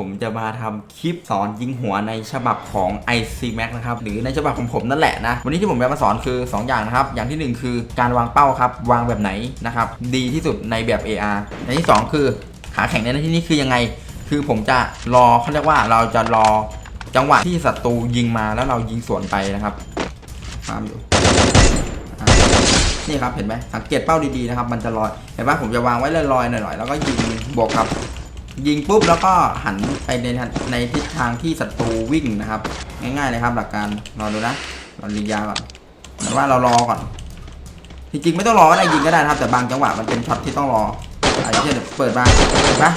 ผมจะมาทำคลิปสอนยิงหัวในฉบับของ IC Max นะครับ หรือในฉบับของผมนั่นแหละนะ วันนี้ที่ผมจะมาสอนคือ 2 อย่างนะครับ อย่างทีหนึ่1 คือการวางเป้าครับ วางแบบไหนนะครับ ดีที่สุดในแบบ AR อย่างที่ 2 คือขาแข็งในที่นี้คือยังไง คือผมจะรอเขาเรียกว่าเราจะรอจังหวะที่ศัตรูยิงมาแล้วเรายิงสวนไปนะครับตามอยู่นี่ครับเห็นไหมสังเกตเป้าดีๆนะครับ มันจะลอยเห็นไหมผมจะวางไว้ลอยๆหน่อยๆแล้วก็ยิงบวกกับ ยิงปุ๊บแล้วก็หันไปในในทิศทางที่ศัตรูวิ่งนะครับ ง่ายๆเลยครับหลักการรอดูนะรอรียาก่อนหมือนว่าเรารอก่อนจริงๆไม่ต้องรอก็ได้ยิงก็ได้ครับ แต่บางจังหวะมันเป็นช็อตที่ต้องรออะไรเช่นเปิดมาเห็นปะ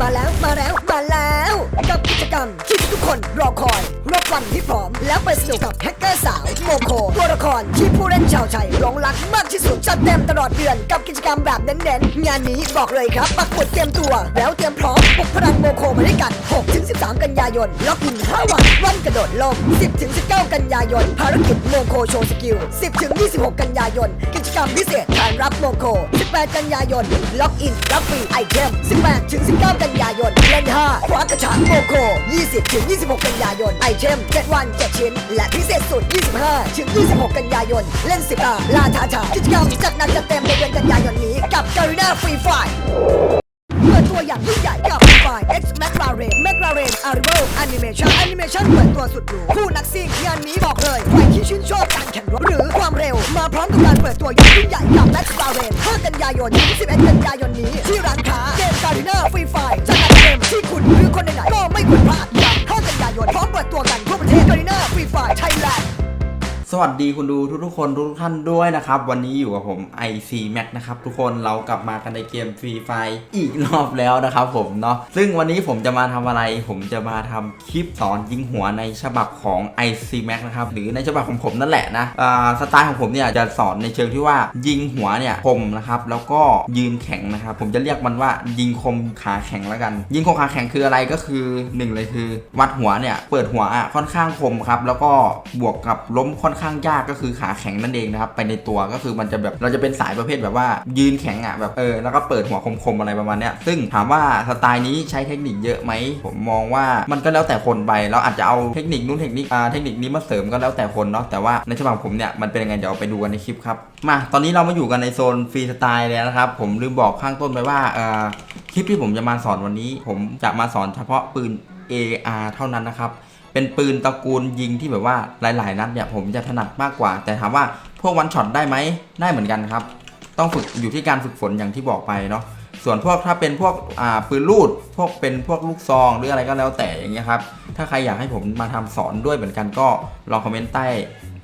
มาแล้วมาแล้วมาแล้ว กับกิจกรรมที่ทุกคนรอคอยรอบวันที่พร้อม แล้วไปสนุกกับแฮกเกอร์สาวโมโคตัวละครที่ผู้เล่นชาวไทยหลงรักมากที่สุดจัดเต็มตลอดเดือนกับกิจกรรมแบบเน้นๆ งานนี้บอกเลยครับ ปักหมุดเตรียมตัว แล้วเตรียมพร้อมปลุกพลังโมโคมาด้วยกัน 6-13 กันยายนล็อกอิน 5 วัน วันกระโดดโลก10-19 กันยายน ภารกิจโมโคโชว์สกิล 10-26 กันยายน กิจกรรมพิเศษการรับโมโค 18 กันยายนล็อกอินรับฟรีไอเทม 18-19 กันยายนเล่น5ขวากระชากโมโค 20ถึง26 กันยายน ไอเทม 7 วัน 7 ชิ้น และพิเศษสุด 25ถึง26 กันยายน เล่น 10ตาลาทาชากิจกรรมจัดหนักจัดเต็มในเดือนกันยายนนี้ กับการีนาฟรีไฟเปิดตัวอย่างยิ่งใหญ่กับไฟ X McLaren McLaren Arrival Animation Animation เปิดตัวสุดหรูคู่นักซิ่งงานนี้บอกเลยใครที่ชื่นชอบการแข่งรถหรือความเร็ว มาพร้อมกับการเปิดตัวอย่างยิ่งใหญ่กับ McLaren 5 กันยายนถึง11 กันยายนนี้ ที่ร้านค้าเกมการีนาฟรีไฟจัดนัก มที่คุณหรือคนไหนๆก็ไม่ควรพลาดอย่าง5กันยายนพร้อมเปิดตัวกันทั่วประเทศการีนาฟรีไฟไทยแลนด์ สวัสดีคุณดูทุกๆคนทุกท่านด้วยนะครับ วันนี้อยู่กับผม IC Max นะครับทุกคนเรากลับมากันในเกม Free Fire อีกรอบแล้วนะครับผมเนาะซึ่งวันนี้ผมจะมาทำอะไร ผมจะมาทำคลิปสอนยิงหัวในฉบับของ IC Max นะครับหรือในฉบับของผมนั่นแหละนะสไตล์ของผมเนี่ยจะสอนในเชิงที่ว่ายิงหัวเนี่ยคมนะครับแล้วก็ยืนแข็งนะครับผมจะเรียกมันว่ายิงคมขาแข็งแล้วกัน ยิงคมขาแข็งคืออะไรก็คือหนึ่งเลยคือ วัดหัวเนี่ยเปิดหัวอะค่อนข้างคมครับแล้วก็บวกกับล้มค่อนข้างยากก็คือขาแข็งนั่นเองนะครับไปในตัวก็คือมันจะแบบเราจะเป็นสายประเภทแบบว่ายืนแข็งอะแบบเออแล้วก็เปิดหัวคมๆอะไรประมาณเนี้ยซึ่งถามว่าสไตล์นี้ใช้เทคนิคเยอะไหมผมมองว่ามันก็แล้วแต่คนไปเราอาจจะเอาเทคนิคนู้นเทคนิคอ่าเทคนิคนี้มาเสริมก็แล้วแต่คนเนาะแต่ว่าในฉบับผมเนี่ยมันเป็นยังไงเดี๋ยวไปดูกันในคลิปครับมาตอนนี้เรามาอยู่กันในโซนฟรีสไตล์แล้วนะครับผมลืมบอกข้างต้นไปว่าเอ่อคลิปที่ผมจะมาสอนวันนี้ ผมจะมาสอนเฉพาะปืน AR เท่านั้นนะครับ เป็นปืนตระกูลยิงที่แบบว่าหลาย ๆ นัดเนี่ยผมจะถนัดมากกว่า แต่ถามว่าพวกวันช็อตได้ไหมได้เหมือนกันครับ ต้องฝึกอยู่ที่การฝึกฝนอย่างที่บอกไปเนาะส่วนพวกถ้าเป็นพวกอ่าปืนลูดพวกเป็นพวกลูกซองหรืออะไรก็แล้วแต่อย่างเงี้ยครับถ้าใครอยากให้ผมมาทำสอนด้วยเหมือนกันก็ลองคอมเมนต์ใต้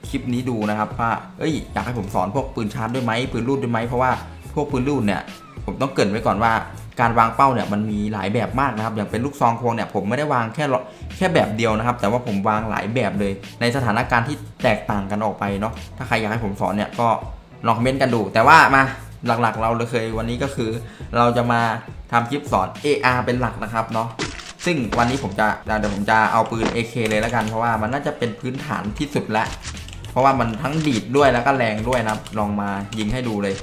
คลิปนี้ดูนะครับว่าเอ้ยอยากให้ผมสอนพวกปืนชาร์จด้วยไหมปืนลูดด้วยไหมเพราะว่าพวกปืนลูดเนี่ยผมต้องเกรินไว้ก่อนว่า การวางเป้าเนี่ยมันมีหลายแบบมากนะครับ อย่างเป็นลูกซองควงเนี่ยผมไม่ได้วางแค่แค่แบบเดียวนะครับ แต่ว่าผมวางหลายแบบเลย ในสถานการณ์ที่แตกต่างกันออกไปเนาะถ้าใครอยากให้ผมสอนเนี่ยก็ลองคอมเมนต์กันดู แต่ว่ามาหลักๆ เราเลยเคยวันนี้ก็คือ เราจะมาทำคลิปสอน AR เป็นหลักนะครับเนาะซึ่งวันนี้ผมจะเดี๋ยวผมจะเอาปืน AK เลยแล้วกันเพราะว่ามันน่าจะเป็นพื้นฐานที่สุดแล้วเพราะว่ามันทั้งดีดด้วยแล้วก็แรงด้วยนะลองมายิงให้ดูเลย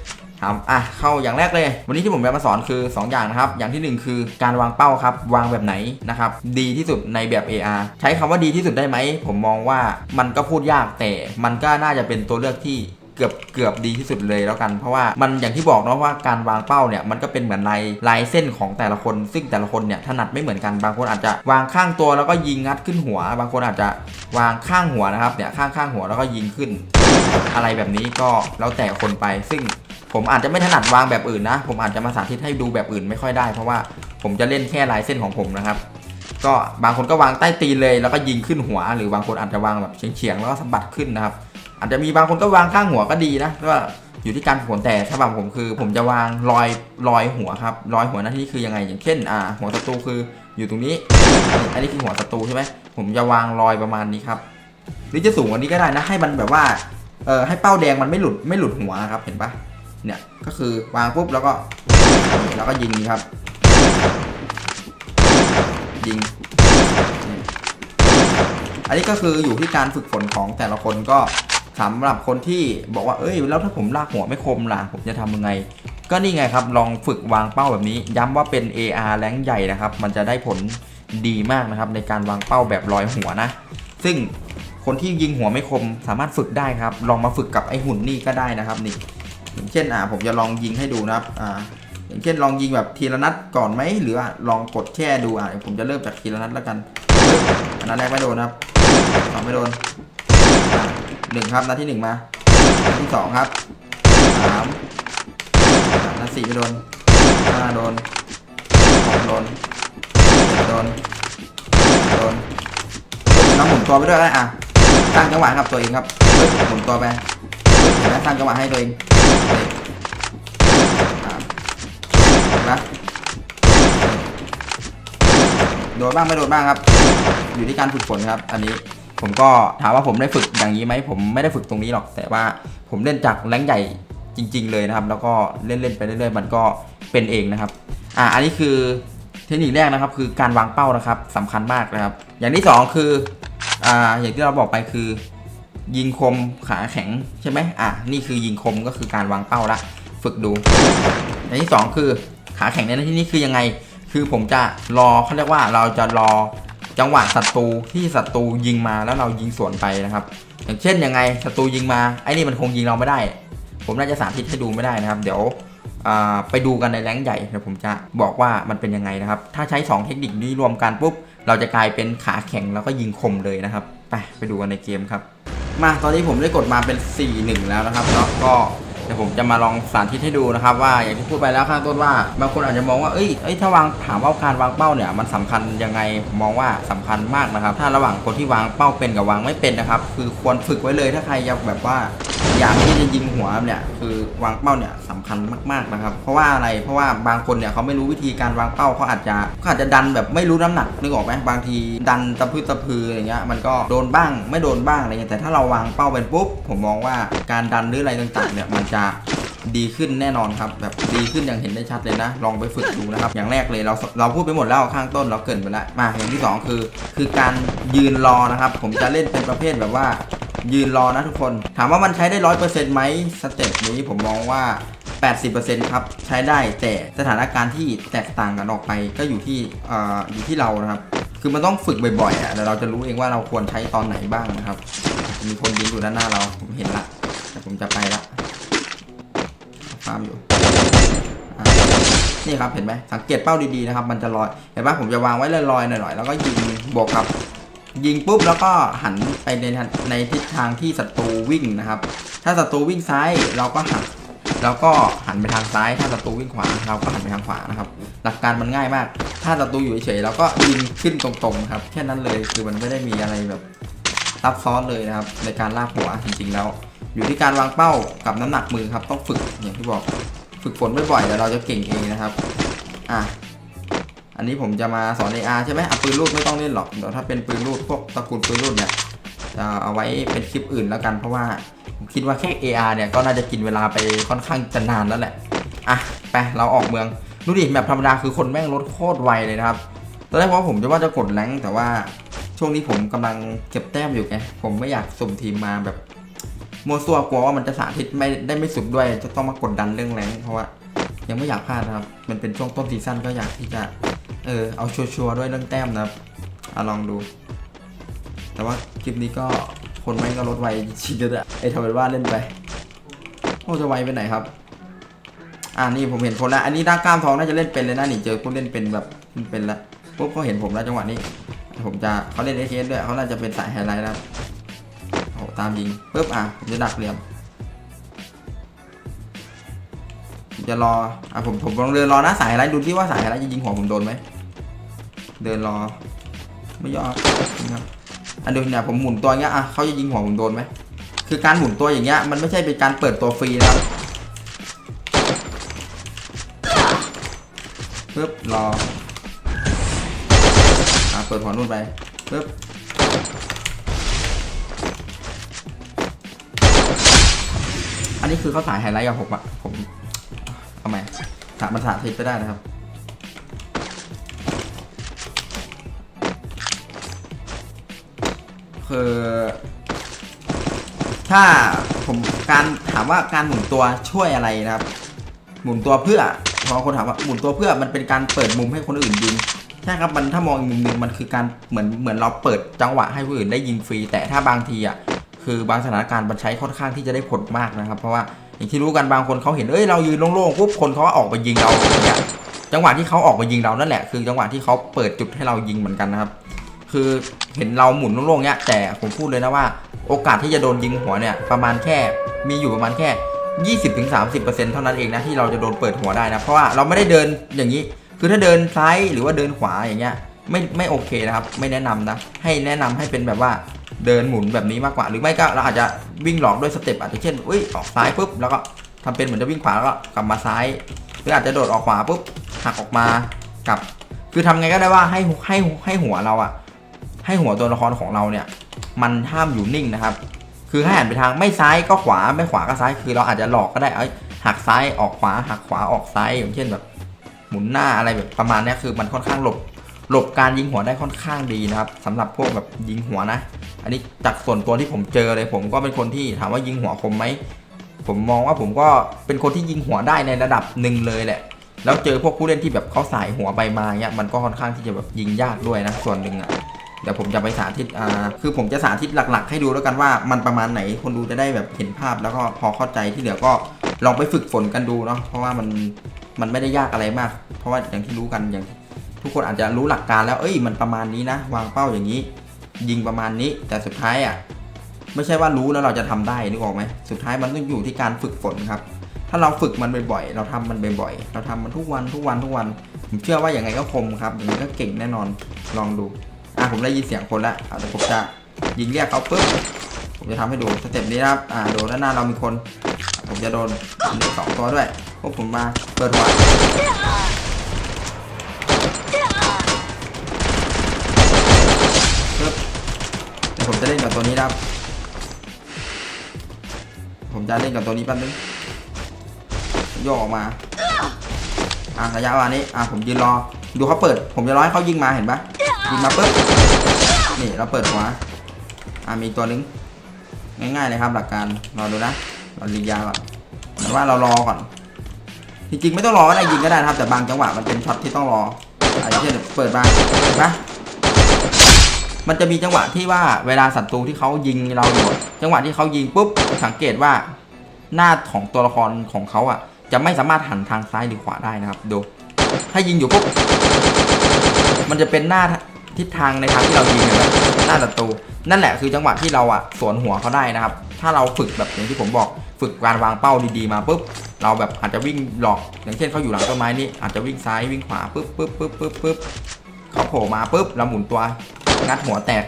ครับอะเข้าอย่างแรกเลย วันนี้ที่ผมจะมาสอนคือ 2 อย่างนะครับ อย่างทีหนึ่1 คือการวางเป้าครับ วางแบบไหนนะครับดีที่สุดในแบบ AR ใช้คำว่าดีที่สุดได้ไหม ผมมองว่ามันก็พูดยากแต่มันก็น่าจะเป็นตัวเลือกที่เกือบเกือบดีที่สุดเลยแล้วกันเพราะว่ามันอย่างที่บอกเนาะว่าการวางเป้าเนี่ยมันก็เป็นเหมือนลายลายเส้นของแต่ละคน ซึ่งแต่ละคนเนี่ยถนัดไม่เหมือนกันบางคนอาจจะวางข้างตัวแล้วก็ยิงงัดขึ้นหัว บางคนอาจจะวางข้างหัวนะครับเนี่ยข้างข้างหัวแล้วก็ยิงขึ้น อะไรแบบนี้ก็แล้วแต่คนไปซึ่ง ผมอาจจะไม่ถนัดวางแบบอื่นนะ ผมอาจจะมาสาธิตให้ดูแบบอื่นไม่ค่อยได้ เพราะว่าผมจะเล่นแค่ลายเส้นของผมนะครับ ก็บางคนก็วางใต้ตีนเลยแล้วก็ยิงขึ้นหัว หรือบางคนอาจจะวางแบบเฉียงๆแล้วก็สะบัดขึ้นนะครับ อาจจะมีบางคนก็วางข้างหัวก็ดีนะก็อยู่ที่การฝึกฝนแต่ฉบับผมคือ ผมจะวางรอยรอยหัวครับรอยหัวหน้าที่คือยังไง อย่างเช่น อ่า หัวศัตรูคืออยู่ตรงนี้ อันนี้คือหัวศัตรูใช่ไหมผมจะวางรอยประมาณนี้ครับหรือจะสูงกว่านี้ก็ได้นะ ให้มันแบบว่าเออให้เป้าแดงมันไม่หลุดไม่หลุดหัวครับเห็นปะ เนี่ยก็คือวางปุ๊บแล้วก็แล้วก็ยิงครับ ยิง อันนี้ก็คืออยู่ที่การฝึกฝนของแต่ละคนก็สำหรับคนที่บอกว่าเอ้ยแล้วถ้าผมลากหัวไม่คมล่ะผมจะทำยังไง ก็นี่ไงครับลองฝึกวางเป้าแบบนี้ ย้ำว่าเป็น AR แรงใหญ่นะครับ มันจะได้ผลดีมากนะครับ ในการวางเป้าแบบลอยหัวนะ ซึ่งคนที่ยิงหัวไม่คมสามารถฝึกได้ครับ ลองมาฝึกกับไอหุ่นนี่ก็ได้นะครับนี่ อย่างเช่นอ่าผมจะลองยิงให้ดูนะครับอ่าอย่างเช่นลองยิงแบบทีละนัดก่อนไหมหรือว่าลองกดแช่ดูอะผมจะเริ่มจากทีละนัดแล้วกันอันนัดแรกไม่โดนนะครับสองไม่โดนหนึ่งครับนัดที่หนึ่งมานัดที่สองครับสามนัดสี่ไม่โดนห้าโดนหกโดนเจ็ดโดนโดนน้ำหมุนตัวไปด้วยนะอะสร้งจังหวะครับตัวเองครับหมุนตัวไป นไหมสร้างจังหวะให้ตัวเองนะโดนบ้างไม่โดนบ้างครับ อยู่ที่การฝึกฝนครับ อันนี้ผมก็ถามว่าผมได้ฝึกอย่างนี้ไหมผมไม่ได้ฝึกตรงนี้หรอก แต่ว่าผมเล่นจากแรงใหญ่จริง ๆ เลยนะครับ แล้วก็เล่นๆไปเรื่อยๆมันก็เป็นเองนะครับอะอันนี้คือเทคนิคแรกนะครับ คือการวางเป้านะครับสำคัญมากนะครับ อย่างที่สองคืออ่าอย่างที่เราบอกไปคือ ยิงคมขาแข็งใช่ไหมอะนี่คือยิงคมก็คือการวางเป้าละ ฝึกดูอย่างที่สองคือขาแข็งในที่นี้คือยังไง คือผมจะรอเขาเรียกว่าเราจะรอจังหวะศัตรูที่ศัตรูยิงมาแล้วเรายิงสวนไปนะครับ อย่างเช่นยังไงศัตรูยิงมาไอ้นี่มันคงยิงเราไม่ได้ ผมน่าจะสาธิตให้ดูไม่ได้นะครับ เดี๋ยวไปดูกันในแรงใหญ่เดี๋ยวผมจะบอกว่ามันเป็นยังไงนะครับ ถ้าใช้ 2 เทคนิคนี้รวมกันปุ๊บ เราจะกลายเป็นขาแข็งแล้วก็ยิงคมเลยนะครับ ไปไปดูกันในเกมครับ มาตอนนี้ผมได้กดมาเป็น 4-1 แล้วนะครับแล้วก็เดี๋ยวผมจะมาลองสาธิตให้ดูนะครับ ว่าอย่างที่พูดไปแล้วข้างต้นว่าบางคนอาจจะมองว่าเอ้ยเอ้ยถ้าวางถามว่าการวางเป้าเนี่ยมันสำคัญยังไงมมองว่าสำคัญมากนะครับ ถ้าระหว่างคนที่วางเป้าเป็นกับวางไม่เป็นนะครับ คือควรฝึกไว้เลยถ้าใครอยากแบบว่า อยากที่จะยิงหัวเนี่ยคือวางเป้าเนี่ยสำคัญมากๆนะครับ เพราะว่าอะไรเพราะว่าบางคนเนี่ยเขาไม่รู้วิธีการวางเป้าเขาอาจจะเขาอาจจะดันแบบไม่รู้น้ำหนักนึกออกไหมบางทีดันตะพื้ตะพืออย่างเงี้ยมันก็โดนบ้างไม่โดนบ้างอะไรเงี้ยแต่ถ้าเราวางเป้าเป็นปุ๊บผมมองว่าการดันหรืออะไรต่างๆเนี่ยมันจะดีขึ้นแน่นอนครับแบบดีขึ้นอย่างเห็นได้ชัดเลยนะ ลองไปฝึกดูนะครับ อย่างแรกเลยเราเราพูดไปหมดแล้วข้างต้นเราเกินไปแล้วมาอย่างที่สองคือ คือการยืนรอนะครับ ผมจะเล่นเป็นประเภทแบบว่า ยืนรอนะทุกคน ถามว่ามันใช้ได้ร้อยเปอร์เซ็นต์ไหมสเต็ปนี้ผมมองว่า 80%ครับ ใช้ได้แต่สถานการณ์ที่แตกต่างกันออกไปก็อยู่ที่ออยู่ที่เรานะครับ คือมันต้องฝึกบ่อยๆอะเดี๋ยวเราจะรู้เองว่าเราควรใช้ตอนไหนบ้างนะครับ มีคนยิงอยู่ด้านหน้าเราผมเห็นละแต่ผมจะไปละฟาร์มอยู่นี่ครับเห็นไหมสังเกตเป้าดีๆนะครับ มันจะลอยเห็นไหมผมจะวางไว้ลอยๆหน่อยๆแล้วก็ยิงบวกกับ ยิงปุ๊บแล้วก็หันไปในในทิศทางที่ศัตรูวิ่งนะครับ ถ้าศัตรูวิ่งซ้ายเราก็หันแล้วก็หันไปทางซ้าย ถ้าศัตรูวิ่งขวาเราก็หันไปทางขวานะครับ หลักการมันง่ายมาก ถ้าศัตรูอยู่เฉยๆเราก็ยิงขึ้นตรงๆครับแค่นั้นเลยคือมันไม่ได้มีอะไรแบบซับซ้อนเลยนะครับ ในการลากหัวจริงๆแล้ว อยู่ที่การวางเป้ากับน้ำหนักมือครับต้องฝึกอย่างที่บอก ฝึกฝนบ่อยๆเดี๋ยวเราจะเก่งเองนะครับ อะ อันนี้ผมจะมาสอน AR ใช่ไหมอะปืนรูดไม่ต้องเล่นหรอกเดี๋ยวถ้าเป็นปืนรูดพวกตระกูลปืนรูดเนี่ยจะเอาไว้เป็นคลิปอื่นแล้วกันเพราะว่าผมคิดว่าแค่ AR เนี่ยก็น่าจะกินเวลาไปค่อนข้างจะนานแล้วแหละอะไปเราออกเมืองดูดิแบบธรรมดาคือคนแม่งรถโคตรไวเลยนะครับตอนแรกว่าผมจะว่าจะกดแรงแต่ว่าช่วงนี้ผมกำลังเก็บแต้มอยู่ไงผมไม่อยากสุ่มทีมมาแบบมัวซัวกลัวว่ามันจะสาธิตไม่ได้ไม่สุดด้วยจะต้องมากดดันเรื่องแรงเพราะว่ายังไม่อยากพลาดนะครับ มันเป็นช่วงต้นซีซั่นก็อยากที่จะ เออเอาชัวร์ๆด้วยเรื่องแต้มนะครับเอาลองดู แต่ว่าคลิปนี้ก็คนแม่งก็ลดไวชิดเลยอะไอทำเป็นว่าเล่นไปโอ้จะไวไปไหนครับ อ่านี่ผมเห็นคนแล้ว อันนี้ด้ากล้ามทองน่าจะเล่นเป็นเลยนะนี่เจอผู้เล่นเป็นแบบเป็นแล้วปุ๊บเขาเห็นผมแล้วจังหวะนี้ ผมจะเขาเล่นเอเด้วยเขาน่าจะเป็นสายไฮไลท์แล้วโอ้ตามยิงปุ๊บอะผมจะดักเหลี่ยม จะรออะผมผมลองเดินรอหนะสายอะไรดูที่ว่าสายอะไรจะยิงหัวผมโดนไหมเดินรอ ไม่ยอมนะครับอันดูเนี่ยผมหมุนตัวอย่างเงี้ยอะเขาจะยิงหัวผมโดนไหมคือการหมุนตัวอย่างเงี้ยมันไม่ใช่เป็นการเปิดตัวฟรีนะครับปึ๊บรออะเปิดหัวนู่นไปปึ๊บอันนี้คือเขาสายไฮไลท์กับผมอะผมำไมถามภาษาทิศก็ได้นะครับ คือ ถ้าผมการถามว่าการหมุนตัวช่วยอะไรนะครับ หมุนตัวเพื่อพอคนถามว่าหมุนตัวเพื่อมันเป็นการเปิดมุมให้คนอื่นยิงใช่ครับมันถ้ามองอีกมุมหนึงมันคือการเหมือนเหมือนเราเปิดจังหวะให้ผู้อื่นได้ยิงฟรี แต่ถ้าบางทีอะคือบางสถานการณ์มันใช้ค่อนข้างที่จะได้ผลมากนะครับ เพราะว่า อย่างที่รู้กันบางคนเขาเห็นเอ้ยเรายืนโล่งๆปุ๊บคนเขาก็ออกไปยิงเราเงี้ยจังหวะที่เขาออกไปยิงเรานั่นแหละคือจังหวะที่เขาเปิดจุดให้เรายิงเหมือนกันนะครับ คือเห็นเราหมุนโล่งๆเนี้ยแต่ผมพูดเลยนะว่า โอกาสที่จะโดนยิงหัวเนี่ยประมาณแค่มีอยู่ประมาณแค่ 20-30%เท่านั้นเองนะที่เราจะโดนเปิดหัวได้นะเพราะว่าเราไม่ได้เดินอย่างนี้ คือถ้าเดินซ้ายหรือว่าเดินขวาอย่างเงี้ยไม่ไม่โอเคนะครับ ไม่แนะนำนะ ให้แนะนำให้เป็นแบบว่า เดินหมุนแบบนี้มากกว่า หรือไม่ก็เราอาจจะวิ่งหลอกด้วยสเต็ปอาจจะเช่นอุ้ยออกซ้ายปุ๊บแล้วก็ทำเป็นเหมือนจะวิ่งขวาแล้วก็กลับมาซ้าย หรืออาจจะโดดออกขวาปุ๊บหักออกมากลับ คือทำไงก็ได้ว่าให้ให้ให้หัวเราอะให้หัวตัวละครของเราเนี่ย มันห้ามอยู่นิ่งนะครับ คือให้หันไปทางไม่ซ้ายก็ขวาไม่ขวาก็ซ้ายคือเราอาจจะหลอกก็ได้เอ้ยหักซ้ายออกขวาหักขวาออกซ้ายอย่างเช่นแบบหมุนหน้าอะไรแบบประมาณนี้คือมันค่อนข้างหลบ หลบการยิงหัวได้ค่อนข้างดีนะครับสำหรับพวกแบบยิงหัวนะ อันนี้จากส่วนตัวที่ผมเจอเลย ผมก็เป็นคนที่ถามว่ายิงหัวคมไหมผมมองว่าผมก็เป็นคนที่ยิงหัวได้ในระดับหนึ่งเลยแหละ แล้วเจอพวกผู้เล่นที่แบบเขาสายหัวไปมาเนี้ยมันก็ค่อนข้างที่จะแบบยิงยากด้วยนะส่วนหนึ่งอะเดี๋ยวผมจะไปสาธิตอ่าคือผมจะสาธิตหลัก ๆ ให้ดูแล้วกันว่ามันประมาณไหนคนดูจะได้แบบเห็นภาพแล้วก็พอเข้าใจที่เหลือก็ลองไปฝึกฝนกันดูเนาะเพราะว่ามันมันไม่ได้ยากอะไรมาก เพราะว่าอย่างที่รู้กันอย่าง ทุกคนอาจจะรู้หลักการแล้ว เอ้ย มันประมาณนี้นะ วางเป้าอย่างนี้ ยิงประมาณนี้ แต่สุดท้ายอะ ไม่ใช่ว่ารู้แล้วเราจะทำได้นึกออกไหม สุดท้ายมันต้องอยู่ที่การฝึกฝนครับ ถ้าเราฝึกมันบ่อยๆ เราทำมันบ่อยๆ เราทำมันทุกวันทุกวันทุกวัน ผมเชื่อว่าอย่างไงก็คมครับอย่างไงก็เก่งแน่นอน ลองดู อะผมได้ยินเสียงคนล้วอะเดี๋ยวผมจะยิงเรียกเขาปุ๊บ ผมจะทำให้ดูสเต็ปนี้นะครับ อ่าโดนด้านหน้าเรามีคน ผมจะโดนสองตัวด้วยพวกผมมาเปิดหัว ผมจะเล่นกับตัวนี้นะครับ ผมจะเล่นกับตัวนี้แป๊บนึงยกอออกมาอะระยะวลานี้อะผมยืนรอ ดูเขาเปิด ผมจะรอให้เขายิงมาเห็นปะยิงมาปุ๊บนี่เราเปิดหัวอะมีตัวนึงง่ายๆเลยครับหลักการรอดูนะเราลียาก่อนแต่ว่าเรารอก่อนจริงๆไม่ต้องรอก็ได้ยิงก็ได้นะครับแต่บางจังหวะมันเป็นช็อตที่ต้องรออาจจะเช่นเปิดมาเห็นปะ มันจะมีจังหวะที่ว่าเวลาศัตรูที่เขายิงเราอยู่จังหวะที่เขายิงปุ๊บสังเกตว่า หน้าของตัวละครของเขาอะ จะไม่สามารถหันทางซ้ายหรือขวาได้นะครับดูถ้ายิงอยู่ปุ๊บมันจะเป็นหน้าทิศทางในทางที่เรายิงเห็นไหมหน้าศัตรูนั่นแหละคือจังหวะที่เราอะสวนหัวเขาได้นะครับ ถ้าเราฝึกแบบอย่างที่ผมบอกฝึกการวางเป้าดีๆมาปุ๊บเราแบบอาจจะวิ่งหลอก อย่างเช่นเขาอยู่หลังต้นไม้นี่อาจจะวิ่งซ้ายวิ่งขวาปุ๊บปุ๊บปุ๊บปุ๊บปุ๊บเขาโผล่มาปุ๊บเราหมุนตัว งัดหัวแตก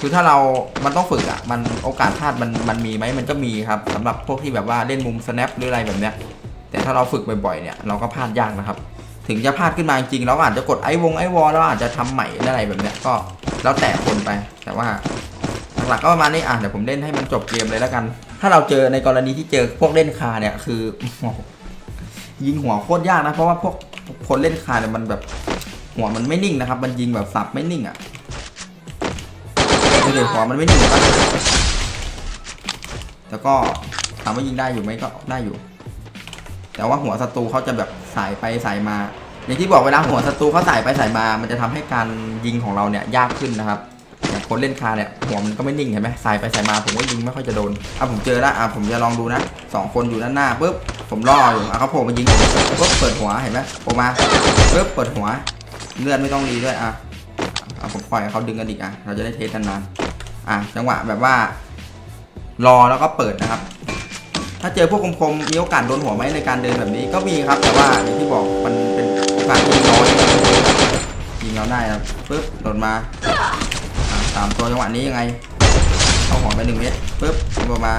คือถ้าเรา มันต้องฝึกอะ มันโอกาสพลาดมัน มันมีไหมมันก็มีครับสำหรับพวกที่แบบว่าเล่นมุม snap หรืออะไรแบบเนี้ย แต่ถ้าเราฝึกบ่อยๆเนี่ย เราก็พลาดยากนะครับ ถึงจะพลาดขึ้นมาจริงๆเราอาจจะกดไอวงไอวอลแล้วอาจจะทำใหม่อะไรแบบเนี้ย ก็แล้วแต่คนไป แต่ว่าหลักๆก็ประมาณนี้อะ เดี๋ยวผมเล่นให้มันจบเกมเลยแล้วกัน ถ้าเราเจอในกรณีที่เจอพวกเล่นคาเนี่ย คือยิงหัวโคตรยากนะ เพราะว่าพวกคนเล่นคาเนี่ยมันแบบ หัวมันไม่นิ่งนะครับ มันยิงแบบสับไม่นิ่งอะดูดิหัวมันไม่นิ่งแต่ก็ถามว่ายิงได้อยู่ไหมก็ได้อยู่ แต่ว่าหัวศัตรูเขาจะแบบสายไปสายมา อย่างที่บอกเวลาหัวศัตรูเขาสายไปสายมา มันจะทำให้การยิงของเราเนี่ยยากขึ้นนะครับอย่างคนเล่นคาเนี่ยหัวมันก็ไม่นิ่งเห็นไหมสายไปสายมาผมก็ยิงไม่ค่อยจะโดนอะผมเจอแล้วอะผมจะลองดูนะสองคนอยู่ด้านหน้าปุ๊บผมล่ออยู่อะเขาโผล่มายิงปุ๊บเปิดหัวเห็นไหมโผล่มาปุ๊บเปิดหัว เลือดไม่ต้องรีด้วยอะเอะผมปล่อยให้เขาดึงกันอีกอะ เราจะได้เทสกันนานอะจังหวะแบบว่า รอแล้วก็เปิดนะครับ ถ้าเจอพวกคมๆมีโอกาสโดนหัวไหมในการเดินแบบนี้ก็มีครับ แต่ว่าอย่างที่บอกมันเป็นโอกาสที่น้อยยิงเราได้ครับปึ๊บโดนมาสามตัวจังหวะนี้ยังไงเข้าหัวไปหนึ่งเมตรปึ๊บลงมา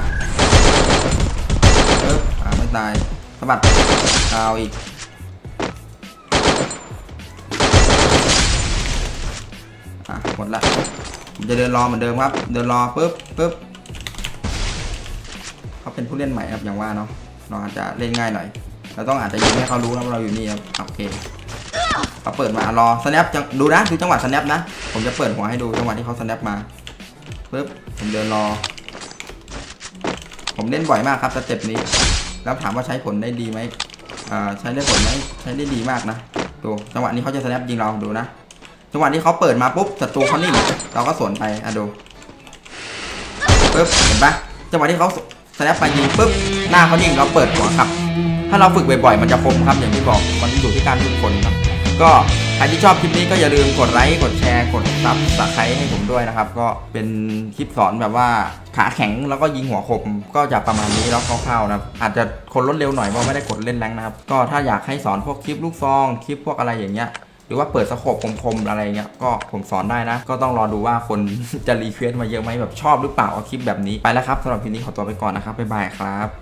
ปึ๊บอ่าไม่ตายสะบัดดาอีก อะหมดละผมจะเดินรอเหมือนเดิมครับ เดินรอปึ๊บปึ๊บเขาเป็นผู้เล่นใหม่ครับอย่างว่าเนาะเราอาจจะเล่นง่ายหน่อยเราต้องอาจจะยิงให้เขารู้นะว่าเราอยู่นี่ครับโอเคเขาเปิดมารอ snap ดูนะดูจังหวะ snap นะ ผมจะเปิดหัวให้ดูจังหวะที่เขา snap มาปึ๊บผมเดินรอ ผมเล่นบ่อยมากครับสเต็ปนี้ แล้วถามว่าใช้ผลได้ดีไหมใช้ได้ผลไหมใช้ได้ดีมากนะดูจังหวะนี้เขาจะสแนปยิงเราดูนะ จังหวะที่เขาเปิดมาปุ๊บศัตรูเขานิ่งเราก็สวนไปอะดูปุ๊บเห็นปะจังหวะที่เขาสแนปไปยิงปุ๊บหน้าเขานิ่งเราเปิดหัวครับ ถ้าเราฝึกบ่อยๆมันจะคมครับอย่างที่บอกมันอยู่ที่การฝึกฝนครับก็ใครที่ชอบคลิปนี้ก็อย่าลืมกดไลค์กดแชร์กดซับสไครต์ให้ผมด้วยนะครับ ก็เป็นคลิปสอนแบบว่าขาแข็งแล้วก็ยิงหัวคมก็จะประมาณนี้แล้วคร่าวๆนะครับอาจจะคนลดเร็วหน่อยเพราะไม่ได้กดเล่นแรงนะครับ ก็ถ้าอยากให้สอนพวกคลิปลูกซอง คลิปพวกอะไรอย่างเงี้ย รือว่าเปิดสโคปคมๆอะไรเงี้ยก็ผมสอนได้นะ ก็ต้องรอดูว่าคนจะรีเควสต์มาเยอะไหมแบบชอบหรือเปล่าเอาคลิปแบบนี้ไปแล้วครับสำหรับคลิปนี้ขอตัวไปก่อนนะครับบ๊ายบายครับ